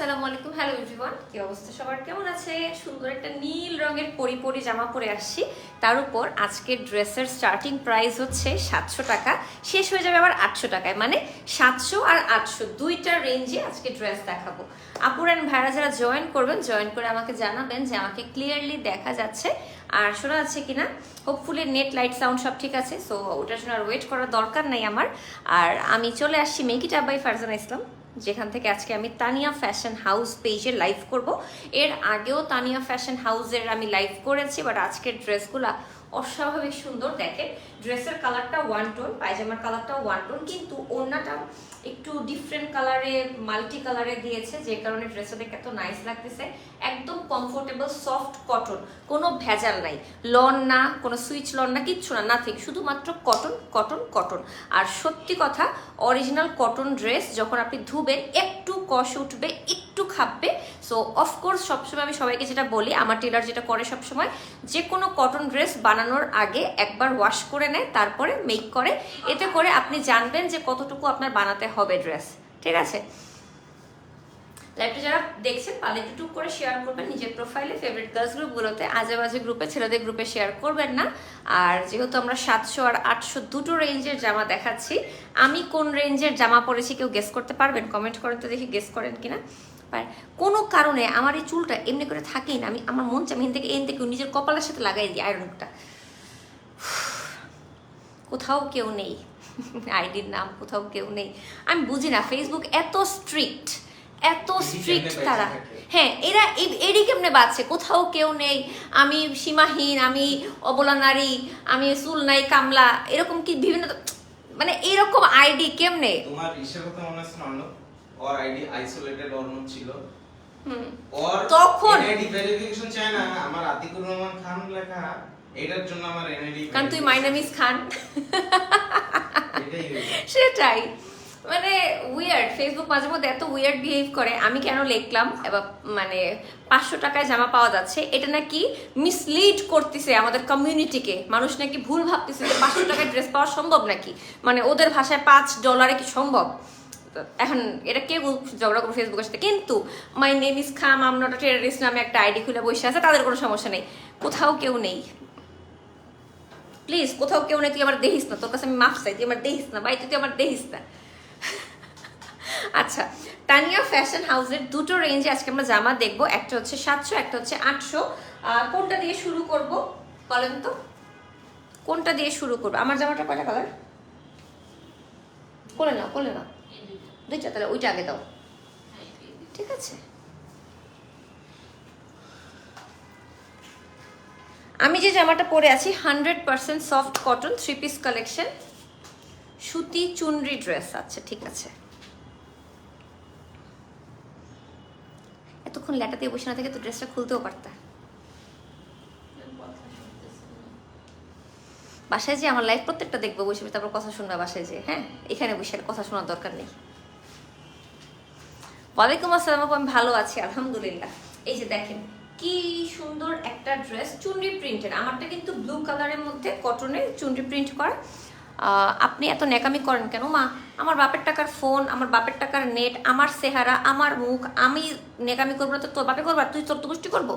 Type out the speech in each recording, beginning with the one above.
আসসালামু আলাইকুম। Hello everyone কি অবস্থা সবার? কেমন আছে? সুন্দর একটা নীল রঙের পরি পরি জামা পরে আসছি। তার উপর আজকের ড্রেসের স্টার্টিং প্রাইস হচ্ছে সাতশো টাকা। শেষ হয়ে যাবে আবার আটশো টাকায়। মানে সাতশো আর আটশো দুইটা রেঞ্জে আজকে ড্রেস দেখাবো। আপুর অ্যান্ড ভাইরা যারা জয়েন করবেন জয়েন করে আমাকে জানাবেন যে আমাকে ক্লিয়ারলি দেখা যাচ্ছে। আর শোনা যাচ্ছে কিনা? হোপফুলি নেট লাইট সাউন্ড সব ঠিক আছে। সো ওটার জন্য আর ওয়েট করার দরকার নাই আমার। আর আমি চলে আসছি মেকিটা বাই ফারজানা ইসলাম। যেখান থেকে আজকে আমি তানিয়া ফ্যাশন হাউস পেজে লাইভ করব। এর আগেও তানিয়া ফ্যাশন হাউসের আমি লাইভ করেছি বাট আজকের ড্রেসগুলা অস্বাভাবিক সুন্দর দেখেন ড্রেসের কালারটা ওয়ান টোন পায়জামার কালারটা ওয়ান টোন কিন্তু ওড়নাটা একটু ডিফারেন্ট কালারে মাল্টি কালারে দিয়েছে, যে কারণে ড্রেসটা দেখে এত নাইস লাগতেছে। একদম কমফোর্টেবল সফট কটন কোনো ভেজাল নাই। লন না, কোনো সুইচ লন না, কিচ্ছু না নাথিং শুধুমাত্র কটন কটন কটন আর সত্যি কথা অরিজিনাল কটন ড্রেস যখন আপনি ধুবেন, একটু কষ উঠবে, একটু খাপবে। সো অফকোর্স সবসময় আমি সবাইকে যেটা বলি, আমার টেলার যেটা করে সবসময়, যে কোনো কটন ড্রেস বানানোর আগে একবার ওয়াশ করে নেয়, তারপরে মেক করে। এতে করে আপনি জানবেন যে কতটুকু আপনার বানাতে হবে ড্রেস ঠিক আছে? লাইভটা যারা দেখছেন পারলে একটু করে শেয়ার করবেন নিজের প্রোফাইলে ফেভারিট গার্লস গ্রুপগুলোতে আজে বাজে গ্রুপে ছেলেদের গ্রুপে শেয়ার করবেন না। আর যেহেতু আমরা সাতশো আর আটশো দুটো রেঞ্জের জামা দেখাচ্ছি, আমি কোন রেঞ্জের জামা পরেছি কেউ গেস করতে পারবেন? কমেন্ট করেন তো দেখি গেস করেন কিনা। কোনো কারণে আমার এই চুলটা এমনি করে থাকেই না, আমি আমার মন চাই আমি থেকে এন থেকে নিজের কপালের সাথে লাগাই দিই আয়রনটা কোথাও কেউ নেই। আইডির নাম কোথাও কেউ নেই। আমি বুঝি না ফেসবুক এত স্ট্রিক্ট এত স্ট্রিক্ট তারা। হ্যাঁ এরা এরই কেমনে বাঁচছে কোথাও কেউ নেই। আমি সীমাহীন আমি অবলা নারী আমি চুল নাই কামলা এরকম কি বিভিন্ন মানে এরকম আইডি কেমনে? তোমার ইসের কথা মনে আছে না ওর আইডি আইসোলেটেড ছিল। তখন? ভেরিফিকেশন চায় না। আমার আতিকুর রহমান খান লেখা এটার জন্য আমার এনআইডি কারণ তুই মাইনামিস খান। এটাই হয়েছে। সেটাই। মানে উইয়ার্ড ফেসবুক মাঝে মধ্যে এত উইয়ার্ড বিহেভ করে আমি কেন লিখলাম? এবার মানে পাঁচশো টাকায় জামা পাওয়া যাচ্ছে। এটা নাকি মিসলিড করতেছে আমাদের কমিউনিটিকে মানুষ নাকি ভুল ভাবতেছে যে পাঁচশো টাকায় ড্রেস পাওয়া সম্ভব নাকি? মানে ওদের ভাষায় পাঁচ ডলারে কি সম্ভব? এখন এটা কে ঝগড়া করব ফেসবুকের সাথে? কিন্তু মাই নেম ইস খাম আম টেরারিস্ট নামে একটা আইডি খুলে বসে আছে তাদের কোনো সমস্যা নেই। কোথাও কেউ নেই। প্লিজ কোথাও কেউ নেই, তুই আমার দেখিস না। তোর কাছে আমি মাফ চাই, তুই আমার দেখিস না। ভাই, তুই আমার দেখিস না। আচ্ছা তানিয়া ফ্যাশন হাউসের দুটো রেঞ্জে আজকে আমরা জামা দেখব। একটা হচ্ছে সাতশো, একটা হচ্ছে আটশো। কোনটা দিয়ে শুরু করব? বলেন তো। কোনটা দিয়ে শুরু করব? আমার জামাটা কয়টা কালার কোলে নাও কোলে নাও। দুইটা, তাহলে ওইটা আগে দাও। ঠিক আছে? আমি যে জামাটা পরে আছি hundred percent soft cotton three piece collection সুতি চুনরি ড্রেস আচ্ছা ঠিক আছে। এতক্ষণ ল্যাটা দিয়ে বসে না থেকে তো ড্রেসটা খুলতেও পারতা। বাসায় যে আমার লাইফ প্রত্যেকটা দেখব, বসে তারপর কথা শুনবে বাসায় যে হ্যাঁ? এখানে বসে কথা শোনার দরকার নেই। ওয়ালাইকুম আসসালাম আমি ভালো আছি, আলহামদুলিল্লাহ। এই যে দেখেন কি সুন্দর একটা ড্রেস চুনরি প্রিন্টের আমারটা কিন্তু ব্লু কালারের মধ্যে কটনের চুনরি প্রিন্ট করা। আপনি এত নেকামি করেন কেন? মা, আমার বাপের টাকার ফোন আমার বাপের টাকার নেট আমার চেহারা, আমার মুখ, আমি নেকামি করব না তো তোর বাপে করব? তুই তোর তো গোষ্ঠী করব?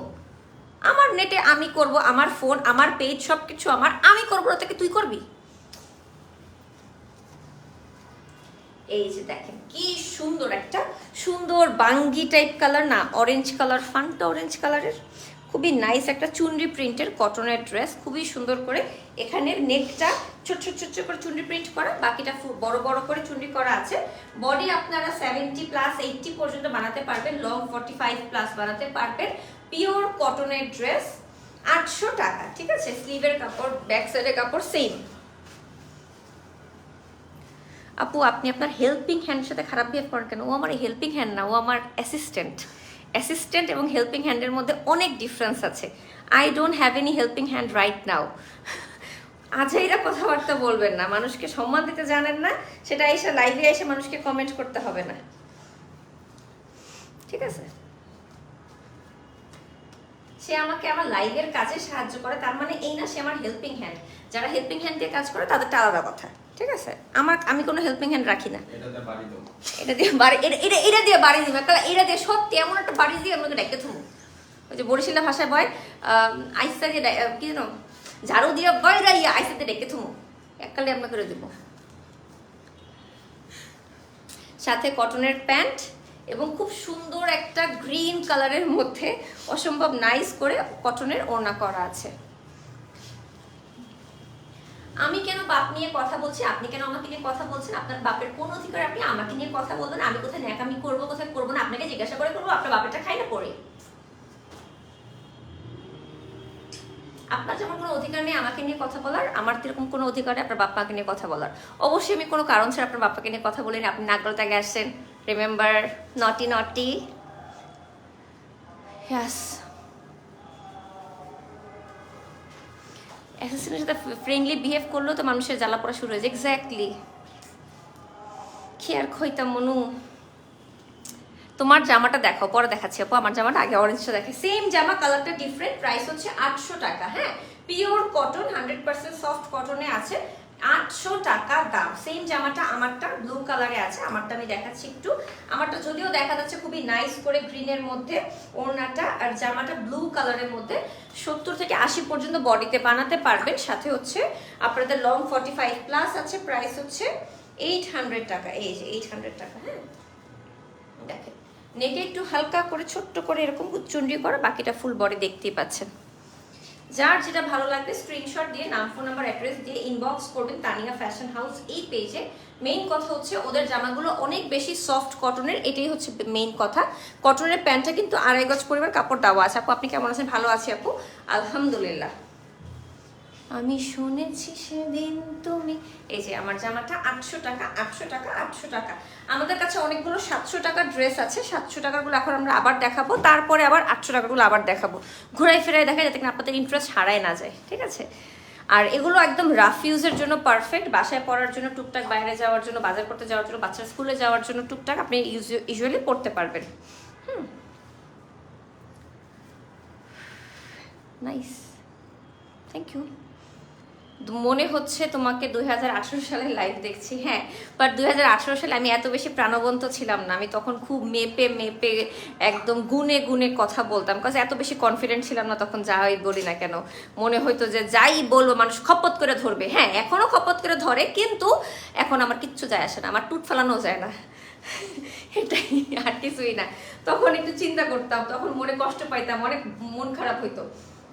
আমার নেটে আমি করব, আমার ফোন আমার পেজ সব কিছু আমার, আমি করব না থেকে তুই করবি? এই যে দেখেন, কি সুন্দর একটা, সুন্দর বাঙ্গি টাইপ কালার না অরেঞ্জ কালার ফান্টা অরেঞ্জ কালারের খুবই নাইস একটা চুনরি প্রিন্টের কটনের ড্রেস খুবই সুন্দর করে এখানে নেকটা ছোট ছোট ছোট করে চুনরি প্রিন্ট করা, বাকিটা বড় বড় করে চুনরি করা আছে। বডি আপনারা সেভেন্টি প্লাস এইটটি পর্যন্ত বানাতে পারবেন লং ফর্টি ফাইভ প্লাস বানাতে পারবেন। পিওর কটনের ড্রেস আটশো টাকা, ঠিক আছে? স্লিভের কাপড় ব্যাক সাইডের কাপড় সেম আপু, আপনি আপনার হেল্পিং হ্যান্ডের সাথে খারাপ বিহেভ করেন কেন? ও আমার হেল্পিং হ্যান্ড না, ও আমার অ্যাসিস্ট্যান্ট অ্যাসিস্ট্যান্ট এবং হেল্পিং হ্যান্ডের মধ্যে অনেক ডিফারেন্স আছে। I don't have any helping hand right now আজাইরা কথাবার্তা বলবেন না, মানুষকে সম্মান দিতে জানেন না, সেটা এসে লাইভে এসে মানুষকে কমেন্ট করতে হবে না। ঠিক আছে? সে আমাকে আমার লাইভের কাজে সাহায্য করে, তার মানে এই না সে আমার হেল্পিং হ্যান্ড যারা হেল্পিং হ্যান্ড দিয়ে কাজ করে, তাদেরটা আলাদা কথা। ঠিক আছে? আমার আমি কোনো হেল্পিং হ্যান্ড রাখি না। এটাতে বাড়ি দেবো। এটা দিয়ে বাড়ি এটা এটা দিয়ে বাড়ি দিবে। তাহলে এটা দিয়ে সত্যি এমন একটা বাড়ি দিয়ে আমাকে ডেকে থুবো। ওই যে বরিশালা ভাষায় বয় আইসা দিয়ে কি জানো ঝাড়ু দিয়ে বাইরা ইয়ে আইসা দিয়ে ডেকে থুমো এককালে আমরা করে দেবো। সাথে কটনের প্যান্ট এবং খুব সুন্দর একটা গ্রিন কালারের মধ্যে অসম্ভব নাইস করে কটনের ওড়না করা আছে। আমি কেন বাপ নিয়ে কথা বলছি? আপনি কেন আমাকে নিয়ে কথা বলছেন? আপনার বাপের কোন অধিকার আপনি আমাকে নিয়ে কথা বলবেন? আমি কোথায় ন্যাকামি করব, কোথায় করব না? আপনাকে জিজ্ঞাসা করে করব, আপনার বাপেরটা খাই না পড়ে। আপনার যেমন কোনো অধিকার নেই আমাকে নিয়ে কথা বলার, আমার তো এরকম কোনো অধিকার নেই আপনার বাপ্পাকে নিয়ে কথা বলার। অবশ্যই আমি কোনো কারণ ছাড়া আপনার বাপ্পাকে নিয়ে কথা বলিনি। আপনি নাগরতাগে আসছেন। রিমেম্বার নটি নটি ইয়াস অ্যাসিস্ট্যান্টের সাথে ফ্রেন্ডলি বিহেভ করলেও তো মানুষের জ্বালা পড়া শুরু হয়েছে এক্স্যাক্টলি খেয়ার খইতাম মনু? তোমার জামাটা দেখো পরে দেখাচ্ছি আপু, আমার জামাটা আগে অরেঞ্জটা দেখে সেম জামা কালারটা ডিফারেন্ট প্রাইস হচ্ছে আটশো টাকা হ্যাঁ? Pure cotton hundred percent soft কটনে আছে। আটশো টাকা দাম সেম জামাটা আমারটা ব্লু কালারে আছে, আমারটা আমি দেখাচ্ছি একটু। আমারটা যদিও দেখা যাচ্ছে খুবই নাইস করে গ্রিনের মধ্যে, ওড়নাটা আর জামাটা ব্লু কালারের মধ্যে। সত্তর থেকে আশি পর্যন্ত বডিতে বানাতে পারবেন। সাথে হচ্ছে আপনাদের লং ফর্টি ফাইভ প্লাস আছে প্রাইস হচ্ছে এইট হান্ড্রেড টাকা। এই যে এইট হান্ড্রেড টাকা হ্যাঁ? দেখেন, নেকে একটু হালকা করে, ছোট্ট করে এরকম চুন্ডি করা, বাকিটা ফুল বডি দেখতেই পাচ্ছেন। যার যেটা ভালো লাগবে স্ক্রিনশট দিয়ে, নাম ফোন নাম্বার অ্যাড্রেস দিয়ে ইনবক্স করবেন তানিয়া ফ্যাশন হাউস এই পেজে মেইন কথা হচ্ছে ওদের জামাগুলো অনেক বেশি সফট কটনের এটাই হচ্ছে মেইন কথা। কটনের প্যান্টটা কিন্তু আড়াই গজ পরিবার কাপড় দেওয়া আছে। আপু, আপনি কেমন আছেন? ভালো আছে আপু? আলহামদুলিল্লাহ। আমি শুনেছি সেদিন তুমি এই যে আমার জামাটা আটশো টাকা আটশো টাকা আটশো টাকা। আমাদের কাছে অনেকগুলো সাতশো টাকার ড্রেস আছে। সাতশো টাকারগুলো এখন আমরা আবার দেখাবো। তারপরে আবার আটশো টাকারগুলো আবার দেখাবো। ঘুরাই ফেরাই দেখা যাতে কিনা আপনাদের ইন্টারেস্ট হারায় না যায়। ঠিক আছে? আর এগুলো একদম রাফ ইউজের জন্য পারফেক্ট বাসায় পড়ার জন্য টুকটাক, বাইরে যাওয়ার জন্য, বাজার করতে যাওয়ার জন্য, বাচ্চার স্কুলে যাওয়ার জন্য টুকটাক আপনি ইউজুয়ালি পড়তে পারবেন। হুম। নাইস থ্যাংক ইউ মনে হচ্ছে তোমাকে দুই সালে লাইভ দেখছি হ্যাঁ বাট দুই সালে আমি এত বেশি প্রাণবন্ত ছিলাম না। আমি তখন খুব মেপে মেপে একদম গুনে গুনে কথা বলতাম কাজ এত বেশি কনফিডেন্ট ছিলাম না তখন যাই বলি না কেন। মনে হইতো যে যাই বলব, মানুষ খপত করে ধরবে। হ্যাঁ এখনও খপত করে ধরে, কিন্তু এখন আমার কিচ্ছু যায় আসে না, আমার টুট ফেলানো যায় না। এটাই আর কিছুই না। তখন একটু চিন্তা করতাম, তখন মনে কষ্ট পাইতাম, অনেক মন খারাপ হইতো।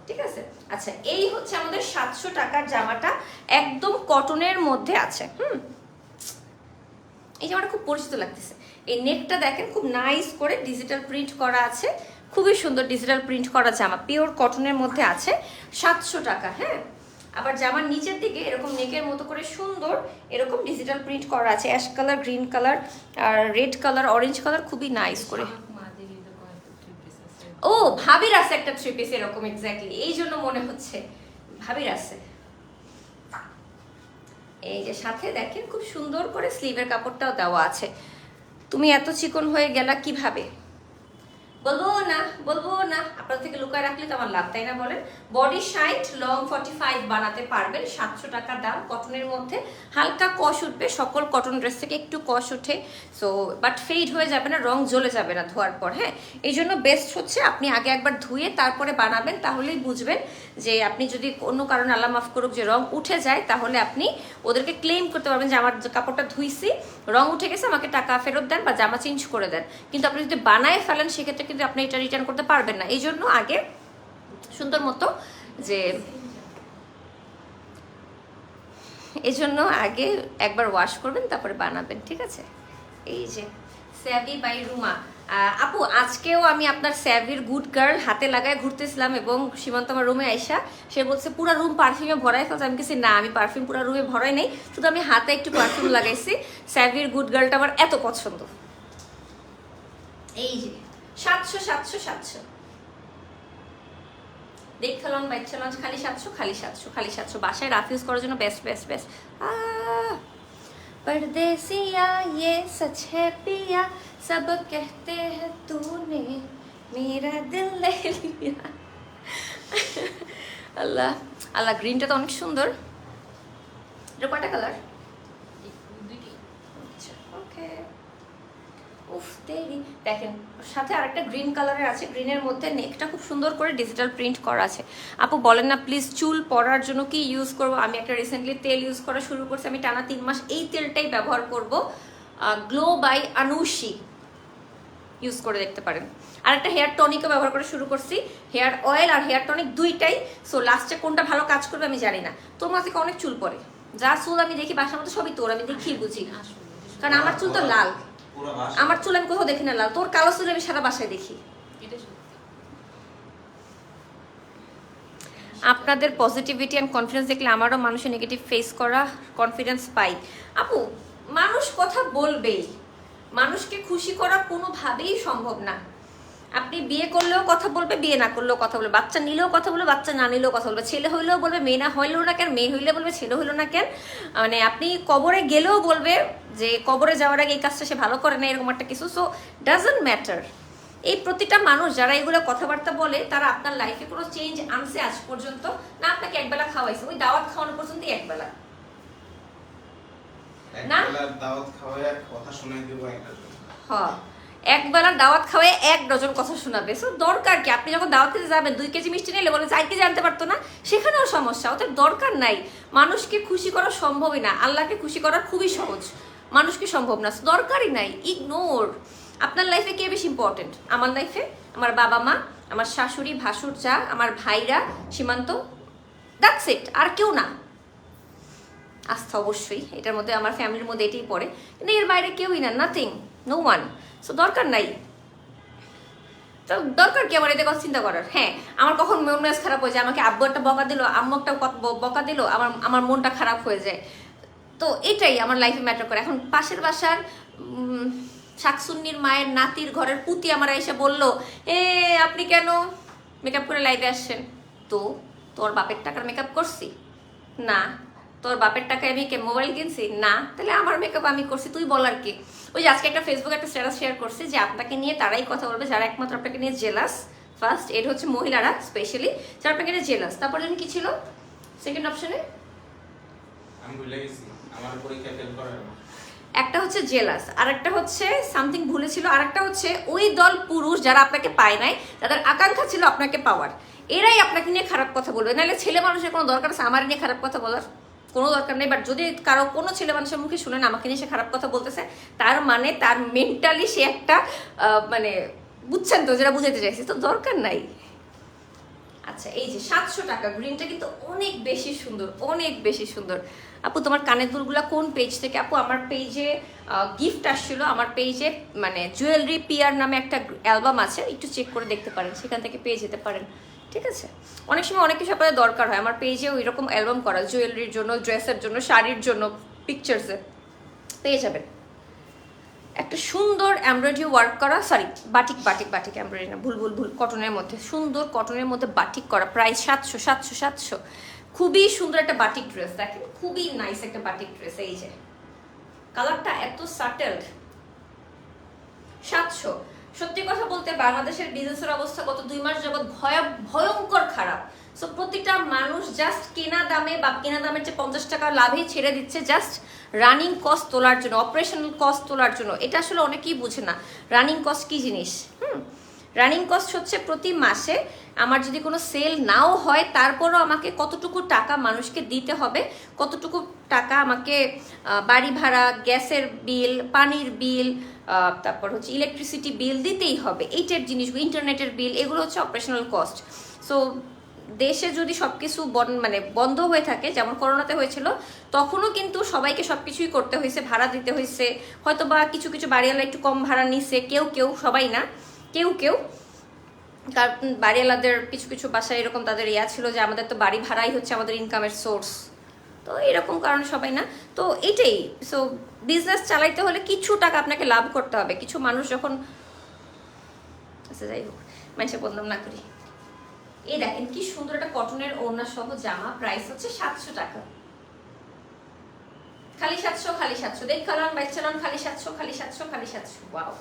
ঠিক আছে? আচ্ছা এই হচ্ছে আমাদের সাতশো টাকার জামাটা একদম কটনের মধ্যে আছে, হুম? এই জামাটা খুব পরিচিত লাগতেছে। এই নেটটা দেখেন, খুব নাইস করে ডিজিটাল প্রিন্ট করা আছে। খুবই সুন্দর ডিজিটাল প্রিন্ট করা জামা পিওর কটনের মধ্যে আছে। সাতশো টাকা হ্যাঁ? আবার জামার নিচের দিকে এরকম নেকের মতো করে সুন্দর এরকম ডিজিটাল প্রিন্ট করা আছে। অ্যাশ কালার গ্রিন কালার আর রেড কালার অরেঞ্জ কালার খুবই নাইস করে। ও, ভাবির আছে একটা থ্রি পিস এরকম এক্স্যাক্টলি এই জন্য মনে হচ্ছে ভাবির আছে। এই যে সাথে দেখেন, খুব সুন্দর করে স্লিভের কাপড়টাও দেওয়া আছে। তুমি এত চিকন হয়ে গেলা কীভাবে? বলব না বলব না। আপনার থেকে লুকায় রাখলে তো আমার লাভ, তাই না বলেন? Body site long forty five বানাতে পারবেন, সাতশো টাকা দাম। কটনের মধ্যে হালকা কষ উঠবে, সকল কটন ড্রেস থেকে একটু কষ উঠে সো বাট ফেড হয়ে যাবে না, রং জ্বলে যাবে না ধোয়ার পর হ্যাঁ? এই জন্য বেস্ট হচ্ছে আপনি আগে একবার ধুয়ে তারপরে বানাবেন, তাহলেই বুঝবেন যে আপনি যদি কোনো কারণে আল্লাহ মাফ করুক যে রং উঠে যায়, তাহলে আপনি ওদেরকে ক্লেম করতে পারবেন যে, আমার কাপড়টা ধুইছি, রং উঠে গেছে, আমাকে টাকা ফেরত দেন বা জামা চেঞ্জ করে দেন। কিন্তু আপনি যদি বানায় ফেলেন, সেক্ষেত্রে কিন্তু আপনি এটা রিটার্ন করতে পারবেন না। এই জন্য আগে সুন্দর মতো যে এই জন্য আগে একবার ওয়াশ করবেন, তারপরে বানাবেন, ঠিক আছে? এই যে স্যাভি বাই রুমা আপু, আজকেও আমি আপনার স্যাভির গুড গার্ল হাতে লাগায় ঘুরতেছিলাম এবং সীমান্ত আমার রুমে আইসা, সে বলছে, পুরো রুম পারফিউমে ভরাই ফেলছে। আমি কিছু না, আমি পারফিউম পুরো রুমে ভরাই নেই। শুধু আমি হাতে একটু পারফিউম লাগাইছি। স্যাভির গুড গার্লটা আমার এত পছন্দ। এই যে সাতশো সাতশো সাতশো দেখতে লন বাচ্চা লঞ্চ খালি সাতশো খালি সাতশো খালি সাতশো বাসায় রাফিউজ করার জন্য বেস্ট বেস্ট বেস্ট परदेसिया ये सच है पिया सब कहते हैं तूने मेरा दिल ले लिया আল্লাহ আল্লাহ গ্রিনটা তো অনেক সুন্দর এটা কয়টা কালার তেরি দেখেন সাথে আরেকটা গ্রিন কালারের আছে। গ্রিনের মধ্যে নেকটা খুব সুন্দর করে ডিজিটাল প্রিন্ট করা আছে। আপু বলেন না প্লিজ চুল পড়ার জন্য কি ইউজ করব? আমি একটা রিসেন্টলি তেল ইউজ করা শুরু করছি। আমি টানা তিন মাস এই তেলটাই ব্যবহার করব। গ্লো বাই আনুষি ইউজ করে দেখতে পারেন। আর একটা হেয়ার টনিকও ব্যবহার করে শুরু করছি। হেয়ার অয়েল আর হেয়ার টনিক দুইটাই। সো লাস্টে কোনটা ভালো কাজ করবে আমি জানি না। তোমার থেকে অনেক চুল পড়ে যা চুল আমি দেখি বাসার মধ্যে সবই তোর। আমি দেখি বুঝি। কারণ আমার চুল তো লাল। পুরো আমার চুল আমি কোথাও দেখি না লাল। তোর কালো চুল আমি সারা বাসায় দেখি। আপনাদের পজিটিভিটি অ্যান্ড কনফিডেন্স দেখলে আমারও মানুষের নেগেটিভ ফেস করা কনফিডেন্স পাই। আপু মানুষ কথা বলবেই। মানুষকে খুশি করা কোনোভাবেই সম্ভব না। আপনি বিয়ে করলেও কথা বলবে বিয়ে না করলেও কথা বলবে। বাচ্চা নিলেও কথা বলবে বাচ্চা না নিলেও কথা বলবে। ছেলে হইলেও বলবে মেয়ে না হইলেও না কেন মেয়ে হইলে বলবে ছেলে হইল না কেন। মানে আপনি কবরে গেলেও বলবে যে কবরে যাওয়ার আগে এই কাজটা সে ভালো করে না এরকম একটা কিছু। সো ডাজন্ট ম্যাটার এই প্রতিটা মানুষ যারা এগুলো কথাবার্তা বলে তারা আপনার লাইফে কোনো চেঞ্জ আনছে আজ পর্যন্ত? না আপনাকে একবেলা খাওয়াইছে। ওই দাওয়াত খাওয়ানো পর্যন্তই একবেলা। না? দাওয়াত খাওয়ায় কথা শোনাই দেবো একটা জন। একবেলা দাওয়াত খাওয়ায় এক ডজন কথা শোনাবে। সো দরকার কি? আপনি যখন দাওয়াত খেতে যাবেন, দুই কেজি মিষ্টি নিলে বলে চার কেজি আনতে পারতো না? সেখানেও সমস্যা, ওদের দরকার নাই। মানুষকে খুশি করা সম্ভবই না। আল্লাহকে খুশি করা খুবই সহজ। মানুষকে সম্ভব না। দরকারই নাই। ইগনোর আপনার লাইফে কে বেশি ইম্পর্টেন্ট আমার লাইফে আমার বাবা মা, আমার শাশুড়ি, ভাসুর চা আমার ভাইরা, সীমান্ত? দ্যাটস ইট আর কেউ না। আস্থা অবশ্যই। এটার মধ্যে, আমার ফ্যামিলির মধ্যে এটাই পড়ে। কিন্তু এর বাইরে কেউই না। নাথিং নো ওয়ান সো দরকার নাই। তো দরকার কি আমার এতে কথা চিন্তা করার? হ্যাঁ আমার কখন মন খারাপ হয়ে যায়, আমাকে আব্বু একটা বকা দিল, আম্মু একটা বকা দিল, আমার আমার মনটা খারাপ হয়ে যায়। তো এটাই আমার লাইফে ম্যাটার করে। এখন পাশের বাসার শাকসুন্নির মায়ের নাতির ঘরের পুতি আমার এসে বলল, এ, আপনি কেন মেকআপ করে লাইভে আসছেন? তো, তোর বাপের টাকার মেকআপ করছি? না, তোর বাপের টাকায় আমি কে মোবাইল কিনছি? না, তাহলে আমার মেকআপ আমি করছি, তুই বলার কি। ওই যে আজকে একটা ফেসবুকে একটা স্ট্যাটাস শেয়ার করছি যে আপনাকে নিয়ে তারাই কথা বলবে যারা একমাত্র আপনাকে নিয়ে জেলাস ফার্স্ট এর হচ্ছে মহিলারা স্পেশালি যারা আপনাকে নিয়ে জেলাস তারপরে কি ছিল? সেকেন্ড অপশনে ভুলে একটা হচ্ছে জেলাস আর একটা হচ্ছে সামথিং ভুলেছিল আর একটা হচ্ছে ওই দল পুরুষ যারা আপনাকে পায় নাই তাদের আকাঙ্ক্ষা ছিল আপনাকে পাওয়ার। এরাই আপনাকে নিয়ে খারাপ কথা বলবে। নাহলে ছেলে মানুষের কোনো দরকার আছে? আমার নিয়ে খারাপ কথা বলার? কোনো দরকার নেই বাট যদি কারও কোনো ছেলে মানুষের মুখে শুনেন আমাকে নিয়ে সে খারাপ কথা বলতেছে, তার মানে তার মেন্টালি সে একটা মানে বুঝছেন তো, যেটা বুঝাতে চাইছি। তো দরকার নাই। আচ্ছা এই যে সাতশো টাকা গ্রিনটা কিন্তু অনেক বেশি সুন্দর, অনেক বেশি সুন্দর। আপু, তোমার কানের দুলগুলা কোন পেজ থেকে? আপু, আমার পেজে গিফট আসছিল, আমার পেজে মানে জুয়েলারি পিয়ার নামে একটা অ্যালবাম আছে, একটু চেক করে দেখতে পারেন, সেখান থেকে পেয়ে যেতে পারেন। ঠিক আছে? অনেক সময় অনেক কিছু আপনাদের দরকার হয়। আমার পেজে ওই রকম অ্যালবাম করা জুয়েলারির জন্য ড্রেসের জন্য, শাড়ির জন্য পিকচার্সে পেয়ে যাবেন। একটা সুন্দর এমব্রয়ডারি ওয়ার্ক করা sorry batik batik batik embroidery না, ভুল ভুল ভুল কটনের মধ্যে, সুন্দর কটনের মধ্যে বাটিক করা, প্রায় সাতশো সাতশো সাতশো। খুবই সুন্দর একটা বাটিক ড্রেস দেখেন, খুবই নাইস একটা বাটিক ড্রেস এই যে। কালারটা এত সাটেলড সাতশো। সত্যি কথা বলতে বাংলাদেশের বিজনেসের অবস্থা গত দুই মাস যাবৎ ভয় ভয়ঙ্কর খারাপ। সো প্রতিটা মানুষ জাস্ট কেনা দামে বা কেনা দামের যে পঞ্চাশ টাকা লাভেই ছেড়ে দিচ্ছে জাস্ট রানিং কস্ট তোলার জন্য অপারেশনাল কস্ট তোলার জন্য। এটা আসলে অনেকেই বুঝে না। রানিং কস্ট কী জিনিস? হুম? রানিং কস্ট হচ্ছে প্রতি মাসে আমার যদি কোনো সেল নাও হয়, তারপরও আমাকে কতটুকু টাকা মানুষকে দিতে হবে? কতটুকু টাকা আমাকে বাড়ি ভাড়া, গ্যাসের বিল, পানির বিল তারপর হচ্ছে ইলেকট্রিসিটি বিল দিতেই হবে। এই টাইপ জিনিসগুলো, ইন্টারনেটের বিল এগুলো হচ্ছে অপারেশনাল কস্ট সো দেশে যদি সব কিছু মানে বন্ধ হয়ে থাকে, যেমন করোনাতে হয়েছিল, তখনও কিন্তু সবাইকে সব কিছুই করতে হয়েছে, ভাড়া দিতে হয়েছে। হয়তো বা কিছু কিছু বাড়িওয়ালা একটু কম ভাড়া নিছে, কেউ কেউ, সবাই না, কেউ কেউ। কারণ বাড়িওয়ালাদের কিছু কিছু বাসায় এরকম তাদের ইয়া ছিল যে আমাদের তো বাড়ি ভাড়াই হচ্ছে আমাদের ইনকামের সোর্স তো এরকম কারণে সবাই না, তো এটাই। সো বিজনেস চালাইতে হলে কিছু টাকা আপনাকে লাভ করতে হবে। কিছু মানুষ যখন আচ্ছা যাই হোক মানুষের বদনাম না করি। এই দেখেন কি সুন্দর একটা কটনের ওড়না সহ জামা প্রাইস হচ্ছে সাতশো টাকা। খালি সাতশো খালি সাতশো। দেখ কালান বাচ্চালান খালি সাতশো খালি সাতশো খালি সাতশো। ওয়াও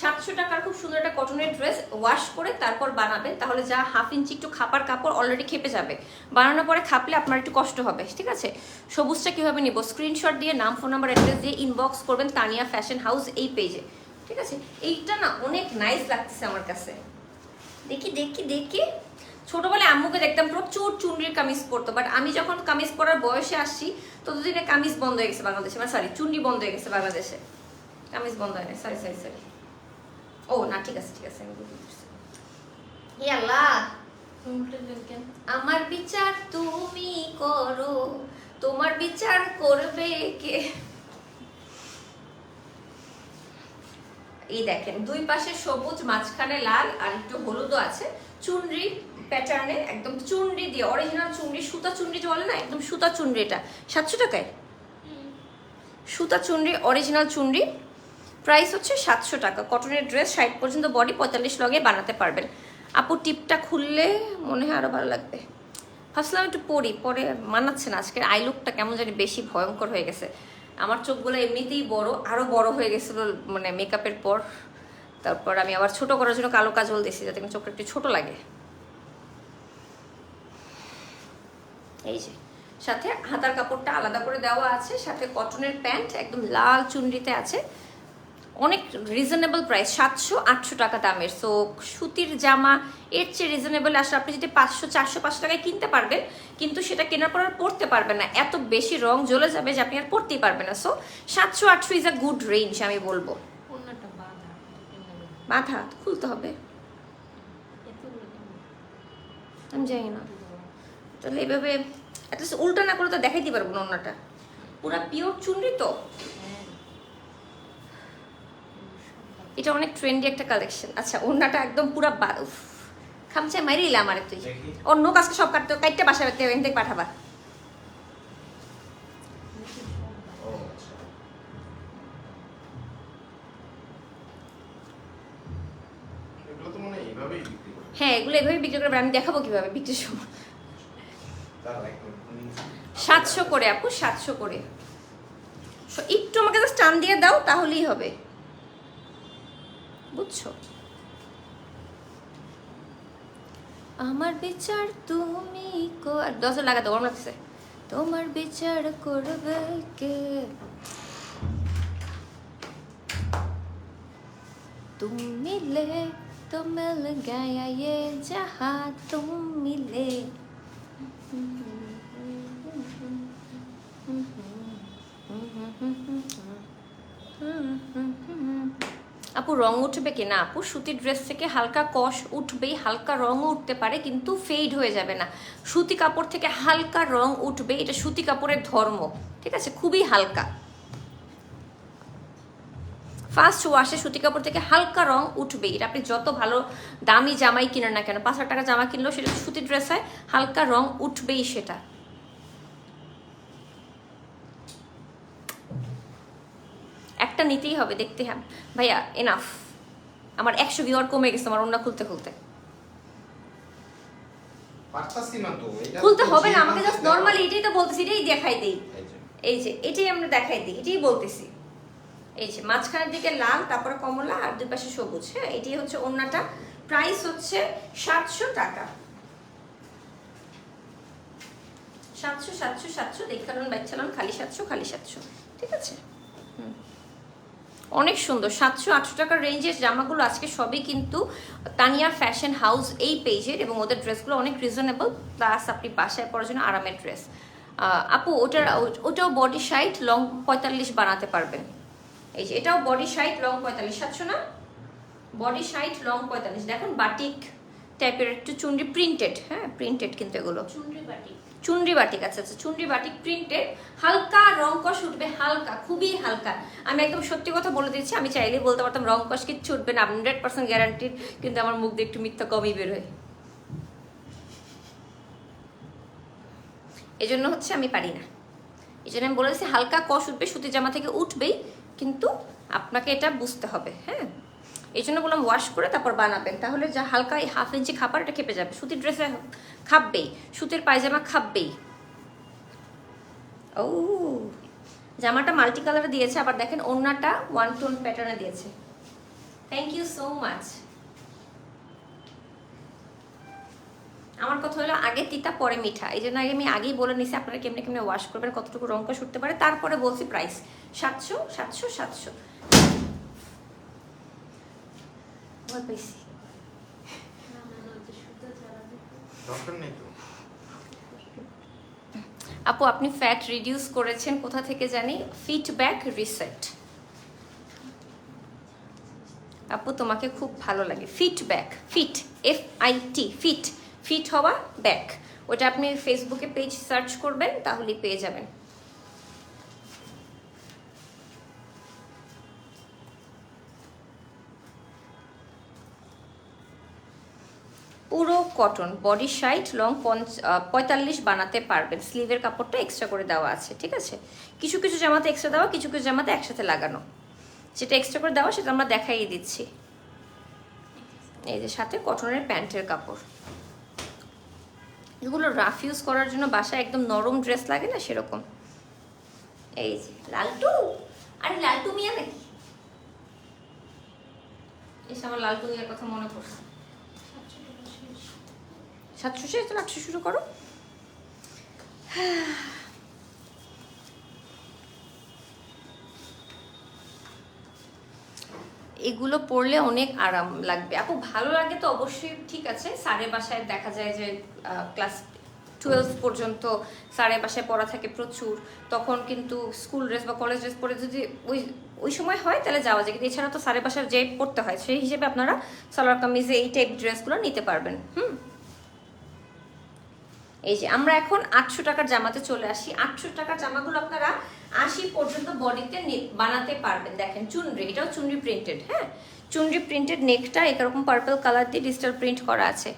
সাতশো টাকার খুব সুন্দর একটা কটনের ড্রেস ওয়াশ করে তারপর বানাবেন তাহলে যা হাফ ইঞ্চি একটু খাপার কাপড় অলরেডি খেপে যাবে। বানানোর পরে খাপলে আপনার একটু কষ্ট হবে, ঠিক আছে? সবুজটা কীভাবে নিব? স্ক্রিনশট দিয়ে, নাম ফোন নাম্বার অ্যাড্রেস দিয়ে ইনবক্স করবেন তানিয়া ফ্যাশন হাউস এই পেজে ঠিক আছে? এইটা না অনেক নাইস লাগতেছে আমার কাছে। দেখি দেখি দেখি। ছোটবেলায় আম্মুকে দেখতাম প্রচুর চুনরির কামিজ পরতো বাট আমি যখন কামিজ পরার বয়সে আসছি, ততদিনে কামিজ বন্ধ হয়ে গেছে বাংলাদেশে মানে সরি চুনরি বন্ধ হয়ে গেছে বাংলাদেশে। কামিজ বন্ধ হয় না সরি সরি সরি ও, না, ঠিক আছে ঠিক আছে, আমি বুঝতে পারছি আমার বিচার তুমি করো, তোমার বিচার করবে কে? এই দেখেন, দুই পাশে সবুজ, মাঝখানে লাল আর একটু হলুদও আছে চুনরি প্যাটার্নে একদম চুনরি দিয়ে অরিজিনাল চুনরি সুতা চুনরি যে বলে না একদম সুতা চুনরি এটা। সাতশো টাকায়? সুতা চুনরি অরিজিনাল চুনরি প্রাইস হচ্ছে সাতশো টাকা। কটনের ড্রেস ষাট পর্যন্ত বডি পঁয়তাল্লিশ লগে বানাতে পারবেন। আপু টিপটা খুললে মনে হয় আরও ভালো লাগবে। ভাবছিলাম একটু পরি পরে মানাচ্ছে না। আজকের আই লুকটা কেমন জানি বেশি ভয়ঙ্কর হয়ে গেছে। আমার চোখগুলো এমনিতেই বড় আরও বড় হয়ে গেছিল মানে মেকআপের পর। তারপর আমি আবার ছোট করার জন্য কালো কাজল দিয়েছি যাতে চোখটা একটু ছোট লাগে। এই যে। সাথে হাতার কাপড়টা আলাদা করে দেওয়া আছে সাথে কটনের প্যান্ট একদম লাল চুনরিতে আছে। অনেক রিজনেবল প্রাইস সাতশো আটশো টাকা দামের। সো সুতির জামা এর চেয়ে রিজনেবল আসলে আপনি যদি পাঁচশো চারশো পাঁচশো টাকায় কিনতে পারবেন কিন্তু সেটা কেনার পর আর পরতে পারবেন না। এত বেশি রং জ্বলে যাবে যে আপনি আর পরতেই পারবেন না। সো সাতশো আটশো ইজ আ গুড রেঞ্জ আমি বলব। মাথা খুলতে হবে। আমি জানি না। তাহলে এইভাবে অ্যাটলিস্ট উল্টা না করে তো দেখাইতে পারব না অন্যটা। পুরা পিওর চুনরি তো? এটা অনেক ট্রেন্ডি একটা কালেকশন আচ্ছা ওড়নাটা একদম পুরা বা উফ, খামচায় মারি এলাম আমারে তুই। নোক আজকে সব কাটতে কাটতে বাসা বাড়তে এখান থেকে পাঠাবা। আচ্ছা। হয় এগুলো এভাবে বিক্রি করে আমি দেখাবো কীভাবে বিক্রির সময়। সাতশো করে আপু সাতশো করে So, একটু আমাকে জাস্ট টান দিয়ে দাও তাহলেই হবে বুঝছো আমার বিচার তুমি কো- আর দশ লাগা দাও আমার কাছে তোমার বিচার করবে কে तुम मिले तो मिल गया ये जहाँ तुम मिले আপু রং উঠবে কি না আপু, সুতির ড্রেস থেকে হালকা কষ উঠবেই, হালকা রঙও উঠতে পারে, কিন্তু ফেড হয়ে যাবে না। সুতি কাপড় থেকে হালকা রং উঠবে, এটা সুতি কাপড়ের ধর্ম, ঠিক আছে? খুবই হালকা। ফার্স্ট ওয়াশে সুতি কাপড় থেকে হালকা রং উঠবেই। এটা আপনি যত ভালো দামি জামাই কিনেন না কেন পাঁচ হাজার টাকা জামা কিনলেও সেটা সুতি ড্রেস হয় হালকা রং উঠবেই সেটা। একটা নিতেই হবে দেখতে হ্যাঁ। ভাইয়া এনাফ আমার একশো ভিওর কমে গেছে আমার অন্য খুলতে খুলতে। খুলতে হবে না আমাকে জাস্ট নর্মালি এটাই তো বলতেছি এটাই দেখাই দিই। এই যে এটাই আমরা দেখাই দিই এটাই বলতেছি। এই যে মাঝখানের দিকে লাল, তারপরে কমলা, আর দুই পাশে সবুজ। হ্যাঁ এটাই হচ্ছে ওড়নাটা। প্রাইস হচ্ছে সাতশো টাকা। সাতশো সাতশো সাতশো দেখালুন বাচ্চালন খালি সাতশো খালি সাতশো। ঠিক আছে। অনেক সুন্দর। সাতশো, আটশো টাকার রেঞ্জের জামাগুলো আজকে সবই কিন্তু তানিয়া ফ্যাশন হাউস এই পেজের এবং ওদের ড্রেসগুলো অনেক রিজনেবল প্লাস আপনি বাসায় পড়ার জন্য আরামের ড্রেস আপু, ওটার, ওটাও বডি সাইট লং পঁয়তাল্লিশ বানাতে পারবেন। এই যে এটাও বডি সাইট লং পঁয়তাল্লিশ সাতশো না? বডি সাইট লং পঁয়তাল্লিশ। দেখুন বাটিক টাইপের একটু চুনরি প্রিন্টেড হ্যাঁ? প্রিন্টেড কিন্তু এগুলো। চুনরি বাটি চুনরি বাটিক আচ্ছা আচ্ছা চুনরি বাটিক প্রিন্টেড হালকা রং কষ উঠবে হালকা খুবই হালকা। আমি একদম সত্যি কথা বলে দিচ্ছি আমি চাইলেই বলতে পারতাম রং কষ কিচ্ছু উঠবে না। হান্ড্রেড পার্সেন্ট গ্যারান্টিড কিন্তু আমার মুখ দিয়ে একটু মিথ্যা কমই বেরোয়। এই জন্য হচ্ছে আমি পারি না। এই জন্য আমি বলেছি হালকা কষ উঠবে সুতির জামা থেকে উঠবেই। কিন্তু আপনাকে এটা বুঝতে হবে হ্যাঁ? এই জন্য বললাম ওয়াশ করে তারপর বানাবেন। তাহলে যা হালকা এই হাফ ইঞ্চি খাবার, এটা খেপে যাবে। সুতির ড্রেসে খাববেই সুতির পায়জামা খাববেই ও, জামাটা মাল্টি কালারে দিয়েছে, আবার দেখেন ওড়নাটা ওয়ান টোন প্যাটার্নে দিয়েছে। থ্যাংক ইউ সো মাচ আমার কথা হলো আগে তিতা পরে মিঠা। এই জন্য আগে আমি আগেই বলে নিছি আপনারা কেমনে কেমনে ওয়াশ করবেন কতটুকু রঙটা উঠতে পারে। তারপরে বলছি প্রাইস সাতশো সাতশো সাতশো। ভয় পাইছি। আপু আপনি ফ্যাট রিডিউস করেছেন কোথা থেকে জানি? ফিডব্যাক রিসেট আপু তোমাকে খুব ভালো লাগে। Feedback fit F I T fit fit হওয়া ব্যাক ওটা আপনি ফেসবুকে পেজ সার্চ করবেন, তাহলেই পেয়ে যাবেন। পুরো কটন বডি সাইড লং পঁয়তাল্লিশ বানাতে পারবেন। স্লিভের কাপড়টা এক্সট্রা করে দেওয়া আছে, ঠিক আছে? কিছু কিছু জামাতে এক্সট্রা দেওয়া, কিছু কিছু জামাতে একসাথে লাগানো। যেটা এক্সট্রা করে দেওয়া, সেটা আমরা দেখাইয়ে দিচ্ছি। এই যে সাথে কটনের প্যান্টের কাপড়। এগুলো রাফ ইউজ করার জন্য বাসায় একদম নরম ড্রেস লাগে না সেরকম। এই যে, লালটু? আরে লালটু মিয়া নাকি? এসে আমার লালটু মিয়ার কথা মনে পড়ছে। সাতশো শেষ। তো আটশো শুরু করো। এগুলো পরলে অনেক আরাম লাগবে। আপু, ভালো লাগে তো অবশ্যই, ঠিক আছে। স্যারের বাসায় দেখা যায় যে ক্লাস টুয়েলভ পর্যন্ত সাড়ে বাসায় পড়া থাকে প্রচুর। তখন কিন্তু স্কুল ড্রেস বা কলেজ ড্রেস পরে যদি ওই ওই সময় হয়, তাহলে যাওয়া যায়। কিন্তু এছাড়া তো সাড়ে বাসায় যে পড়তে হয়, সেই হিসেবে আপনারা সালোয়ার কামিজে, এই টাইপ ড্রেসগুলো নিতে পারবেন। হুম? এই যে, আমরা এখন আটশো টাকার জামাতে চলে আসি। আটশো টাকার জামাগুলো আপনারা আশি পর্যন্ত বডিতে বানাতে পারবেন। দেখেন, চুনরি, এটাও চুনরি প্রিন্টেড হ্যাঁ? চুনরি প্রিন্টেড নেকটা এরকম পার্পল কালার দিয়ে ডিজিটাল প্রিন্ট করা আছে।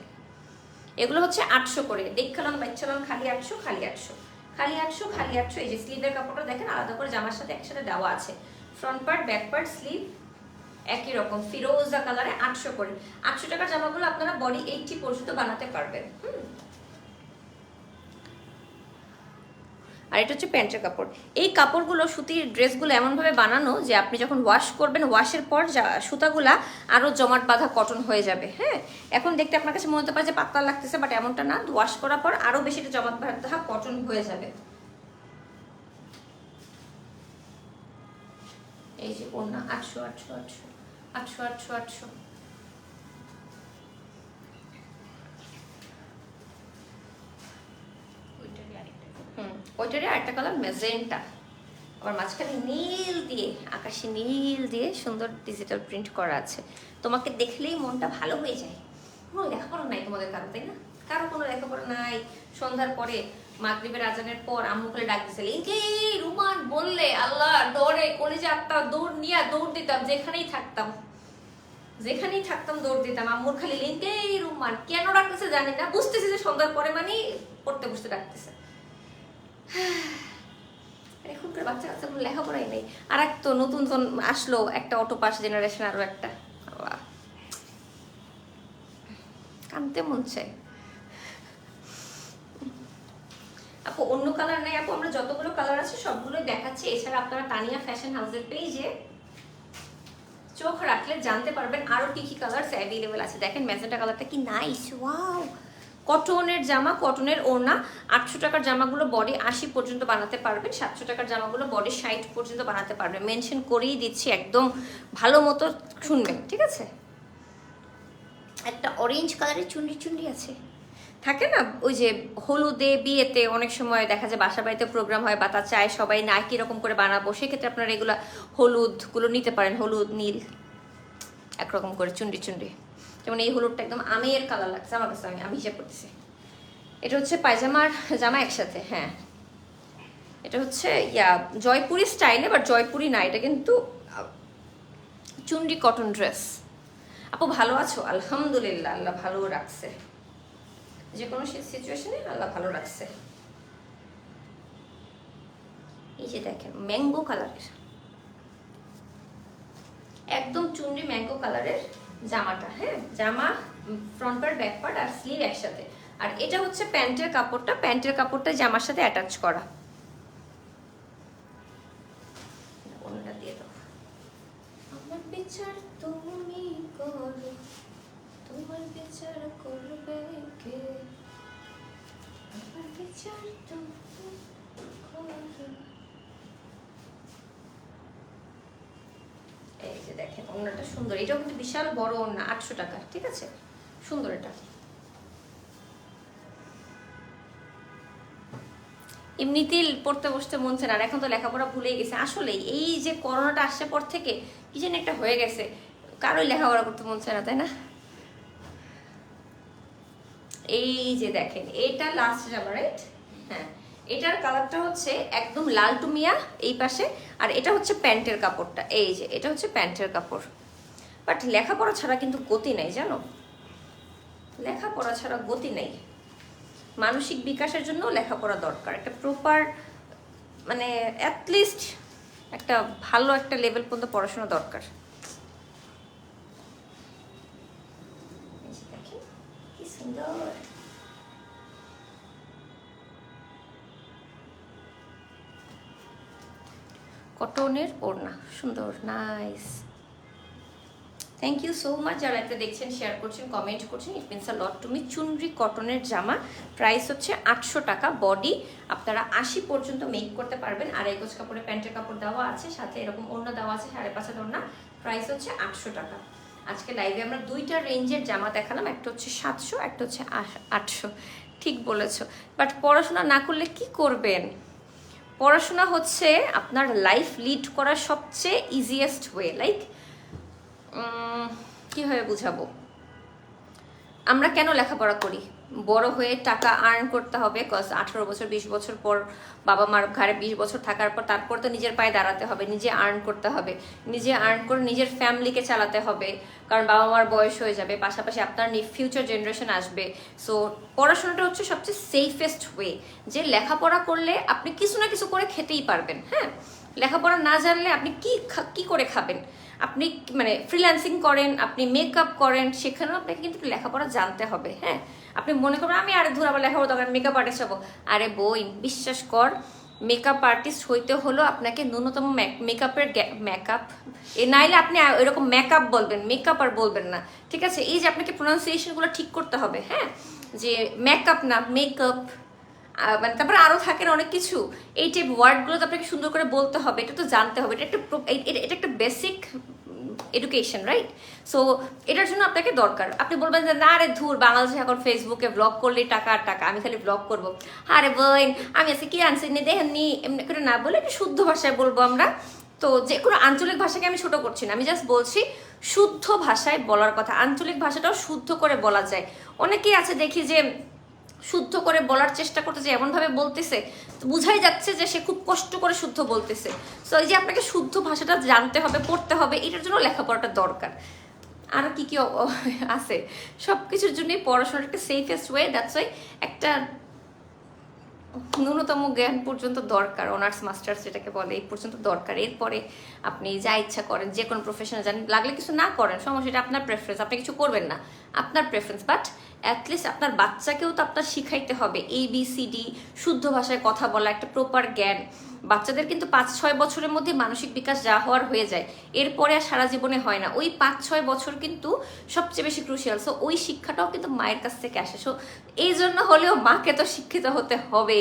এগুলো হচ্ছে আটশো করে। দেখালাম বাচ্চালাম খালি আটশো খালি আটশো। খালি আটশো খালি আটশো। এই যে স্লিভের কাপড়টা দেখেন, আলাদা করে জামার সাথে একসাথে দেওয়া আছে। Front part back part sleeve একই রকম। ফিরোজা কালারে আটশো করে। আটশো টাকার জামাগুলো আপনারা বডি এইটটি পর্যন্ত বানাতে পারবেন। হুম? আর এটা হচ্ছে প্যান্টের কাপড়। এই কাপড়গুলো, সুতির ড্রেসগুলো এমনভাবে বানানো যে আপনি যখন ওয়াশ করবেন ওয়াশের পর যা- সুতাগুলা আরও জমাট বাঁধা কটন হয়ে যাবে হ্যাঁ? এখন দেখতে আপনার কাছে মনে হতে পারে যে পাতলা লাগতেছে বাট এমনটা না। ওয়াশ করার পর আরও বেশি এটা জমাট বাঁধা কটন হয়ে যাবে। এই যে ওনা আটশো আটশো আটশো আটশো আটশো আটশো। হুম ওইটারই আরেকটা কালার মেজেন্টা আবার মাঝখানে নীল দিয়ে, আকাশি নীল দিয়ে সুন্দর ডিজিটাল প্রিন্ট করা আছে। তোমাকে দেখলেই মনটা ভালো হয়ে যায়। কোনো লেখাপড়া নাই তোমাদের কারও, তাই না? কারও কোনো লেখাপড়া নাই। সন্ধ্যার পরে, মাগরিবের আজানের পর আম্মু করে ডাক দিছিল এই রুমান বললে, আল্লাহ ডরে কলেজে আত্মা দৌড় নিয়ে দৌড় দিতাম, যেখানেই থাকতাম যেখানেই থাকতাম দৌড় দিতাম, আম্মুর খালি লিঙ্কে রুমান। কেন ডাকতেছে জানি না, বুঝতেছি যে সন্ধ্যার পরে মানে পড়তে বসতে ডাকতেছে। এখনকার বাচ্চা কাচ্চাগুলো লেখাপড়াই নেই। আর এক তো নতুন আসলো, একটা অটো পাস জেনারেশন আরও একটা। কানতে মন চায়। আপু, অন্য কালার নাই আপু, আমরা যতগুলো কালার আছে সবগুলোই দেখাচ্ছি। এছাড়া আপনারা তানিয়া ফ্যাশন হাউসের পেজে চোখ রাখলে জানতে পারবেন আরও কি কি কালার অ্যাভেলেবেল আছে। দেখেন ম্যাজেন্টা কালারটা কি নাইস ওয়াও কটনের জামা, কটনের ওড়না, আটশো টাকার জামাগুলো বডি আশি পর্যন্ত বানাতে পারবেন, সাতশো টাকার জামাগুলো বডি ষাট পর্যন্ত বানাতে পারবেন মেনশন করেই দিচ্ছি, একদম ভালো মতো শুনবেন, ঠিক আছে? একটা অরেঞ্জ কালারের চুন্ডি চুন্ডি আছে। থাকে না? ওই যে হলুদে, বিয়েতে অনেক সময় দেখা যায় বাসা বাড়িতে প্রোগ্রাম হয় বা তা চায়, সবাই না একই রকম করে বানাবো, সেক্ষেত্রে আপনারা এগুলো হলুদগুলো নিতে পারেন, হলুদ, নীল, একরকম করে চুন্ডি চুন্ডি। যেমন এই হলুদটা একদম আমের কালার লাগছে আমার কাছে, আমি আমি হিসাব করতেছি। এটা হচ্ছে পায়জামার জামা একসাথে হ্যাঁ। এটা হচ্ছে, ইয়া, জয়পুরি স্টাইলে বাট জয়পুরি না, এটা কিন্তু চুন্ডি কটন ড্রেস আপু, ভালো আছো? আলহামদুলিল্লাহ, আল্লাহ ভালো রাখছে। যে কোনো সিচুয়েশনে আল্লাহ ভালো রাখছে। এই যে দেখেন ম্যাঙ্গো কালারের একদম চুনরি ম্যাঙ্গো কালারের জামাটা হ্যাঁ? জামা ফ্রন্ট পার্ট ব্যাক পার্ট আর স্লিভ একসাথে। আর এটা হচ্ছে প্যান্টের কাপড়টা প্যান্টের কাপড়টা জামার সাথে অ্যাটাচ করা। আমার বিচার তুমি তোমার বিচার করবে আমার বিচার এই যে দেখেন, ওড়নাটা সুন্দর। এটাও কিন্তু বিশাল বড় ওড়না, আটশো টাকা ঠিক আছে? সুন্দর এটা। এমনিতেই পড়তে বসতে মন চায় আর এখন তো লেখাপড়া ভুলেই গেছে। আসলে এই যে করোনাটা আসছে পর থেকে কি যেন একটা হয়ে গেছে। কারোই লেখাপড়া করতে মন চায় না, তাই না? এই যে দেখেন, এটা লাস্ট জামা রাইট হ্যাঁ। এটার কালারটা হচ্ছে একদম লাল টুমিয়া এই পাশে, আর এটা হচ্ছে প্যান্টের কাপড়টা। এই যে, এটা হচ্ছে প্যান্টের কাপড়। বাট লেখাপড়া ছাড়া কিন্তু গতি নেই, জানো? লেখাপড়া ছাড়া গতি নেই। মানসিক বিকাশের জন্য লেখাপড়া দরকার। একটা প্রপার মানে অ্যাটলিস্ট একটা ভালো একটা লেভেল পর্যন্ত পড়াশোনা দরকার। সুন্দর। কটনের ওড়না, সুন্দর nice thank you so much যারা একটা দেখছেন শেয়ার করছেন কমেন্ট করছেন it means lot to me চুনরি কটনের জামা প্রাইস হচ্ছে আটশো টাকা বডি আপনারা আশি পর্যন্ত মেক করতে পারবেন। আর এগোজ কাপড়ে প্যান্টের কাপড় দেওয়া আছে, সাথে এরকম অন্য দেওয়া আছে, সাড়ে পাঁচ ওড়না প্রাইস হচ্ছে আটশো টাকা। আজকে লাইভে আমরা দুইটা রেঞ্জের জামা দেখালাম, একটা হচ্ছে সাতশো, একটা হচ্ছে আটশো। ঠিক বলেছ। বাট পড়াশোনা না করলে কি করবেন? পড়াশোনা হচ্ছে আপনার লাইফ লিড করার সবচেয়ে ইজিয়েস্ট ওয়ে লাইক কীভাবে বুঝাবো? আমরা কেন লেখাপড়া করি? বড় হয়ে টাকা আর্ন করতে হবে কজ আঠারো বছর, বিশ বছর পর বাবা মার ঘরে বিশ বছর থাকার পর তারপর তো নিজের পায়ে দাঁড়াতে হবে, নিজে আর্ন করতে হবে। নিজে আর্ন করে নিজের ফ্যামিলিকে চালাতে হবে, কারণ বাবা মার বয়স হয়ে যাবে, পাশাপাশি আপনার ফিউচার জেনারেশন আসবে। সো পড়াশোনাটা হচ্ছে সবচেয়ে সেফেস্ট ওয়ে যে লেখাপড়া করলে আপনি কিছু না কিছু করে খেতেই পারবেন হ্যাঁ? লেখাপড়া না জানলে আপনি কি কি করে খাবেন? আপনি মানে ফ্রিল্যান্সিং করেন, আপনি মেকআপ করেন, সেখানেও আপনাকে কিন্তু লেখাপড়া জানতে হবে হ্যাঁ? আপনি মনে করবেন, আমি আরে ধর, আবার লেখাপড়া দরকার মেকআপ আর্টিস্ট হব। আরে বই বিশ্বাস কর মেকআপ আর্টিস্ট হইতে হলো আপনাকে ন্যূনতম মেকআপের মেকআপ এ নাইলে আপনি এরকম মেকআপ বলবেন মেকআপ আর বলবেন না, ঠিক আছে? এই যে আপনাকে প্রোনাউন্সিয়েশনগুলো ঠিক করতে হবে হ্যাঁ? যে মেকআপ না মেকআপ মানে তারপরে আরও থাকেন অনেক কিছু, এই টাইপ ওয়ার্ডগুলো তো আপনাকে সুন্দর করে বলতে হবে, এটা তো জানতে হবে, এটা একটা এটা একটা বেসিক এডুকেশন রাইট সো এটার জন্য আপনাকে দরকার। আপনি বলবেন যে, না রে ধুর, বাংলাদেশে এখন ফেসবুকে ব্লগ করলে টাকা আর টাকা, আমি খালি ব্লগ করব। আরে বোন, আমি আজকে কি আনছি নি দেখেননি এমনি করে না বলে একটু শুদ্ধ ভাষায় বলব আমরা। তো যে কোনো আঞ্চলিক ভাষাকে আমি ছোট করছি না, আমি জাস্ট বলছি শুদ্ধ ভাষায় বলার কথা। আঞ্চলিক ভাষাটাও শুদ্ধ করে বলা যায়। অনেকেই আছে দেখি যে শুদ্ধ করে বলার চেষ্টা করতেছে, এমনভাবে বলতেছে বুঝাই যাচ্ছে যে সে খুব কষ্ট করে শুদ্ধ বলতেছে। সো এই যে আপনাকে শুদ্ধ ভাষাটা জানতে হবে, পড়তে হবে, এটার জন্য লেখাপড়াটা দরকার। আর কি কি আছে? সব কিছুর জন্যই পড়াশোনার একটা সেফেস্ট ওয়ে দ্যাটস ওয়াই একটা ন্যূনতম জ্ঞান পর্যন্ত দরকার অনার্স মাস্টার্স যেটাকে বলে, এই পর্যন্ত দরকার। এরপরে আপনি যা ইচ্ছা করেন, যে কোনো প্রফেশনে যান লাগলে কিছু না করেন, সমস্যা এটা আপনার প্রেফারেন্স আপনি কিছু করবেন না, আপনার প্রেফারেন্স বাট অ্যাটলিস্ট আপনার বাচ্চাকেও তো আপনার শিখাইতে হবে এ বি সি ডি শুদ্ধ ভাষায় কথা বলা, একটা প্রপার জ্ঞান। বাচ্চাদের কিন্তু পাঁচ, ছয় বছরের মধ্যে মানসিক বিকাশ যা হওয়ার হয়ে যায়, এরপরে আর সারা জীবনে হয় না। ওই পাঁচ, ছয় বছর কিন্তু সবচেয়ে বেশি ক্রুশিয়াল সো ওই শিক্ষাটাও কিন্তু মায়ের কাছ থেকে আসে। সো এই জন্য হলেও মাকে তো শিক্ষিত হতে হবে।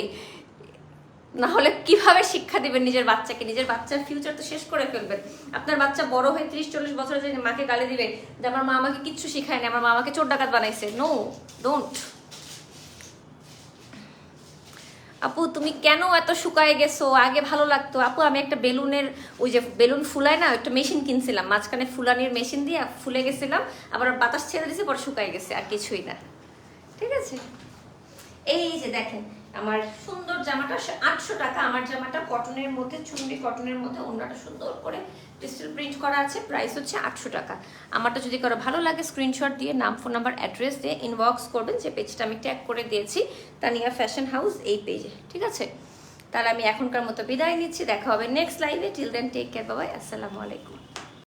না হলে কীভাবে শিক্ষা দিবেন নিজের বাচ্চাকে? নিজের বাচ্চার ফিউচার তো শেষ করে ফেলবেন। আপনার বাচ্চা বড় হয়ে ত্রিশ, চল্লিশ বছরে মাকে গালি দিবে, যে আমার মা আমাকে কিচ্ছু শিখায়নি আমার মা আমাকে চোর ডাকাত বানাইছে। নো ডোন্ট আপু, তুমি কেন এত শুকায় গেছো? আগে ভালো লাগতো। আপু, আমি একটা বেলুনের, ওই যে বেলুন ফুলায় না, একটা মেশিন কিনছিলাম। মাঝখানে ফুলানির মেশিন দিয়ে ফুলে গেছিলাম, আবার বাতাস ছেড়ে দিয়েছে, পরে শুকায় গেছে, আর কিছুই না। ঠিক আছে? এই যে দেখেন আমার সুন্দর জামাটা আটশো টাকা। আমার জামাটা কটনের মধ্যে, চুন্ডি কটনের মধ্যে অন্যটা সুন্দর করে ডিজিটাল প্রিন্ট করা আছে। প্রাইস হচ্ছে আটশো টাকা। আমারটা যদি কারও ভালো লাগে স্ক্রিনশট দিয়ে নাম ফোন নাম্বার অ্যাড্রেস দিয়ে ইনবক্স করবেন। যে পেজটা আমি ট্যাগ করে দিয়েছি, তানিয়া ফ্যাশন হাউস এই পেজে ঠিক আছে? তাহলে আমি এখনকার মতো বিদায় নিচ্ছি। দেখা হবে নেক্সট লাইভে টিল দেন টেক কেয়ার বাবাই আসসালামু আলাইকুম।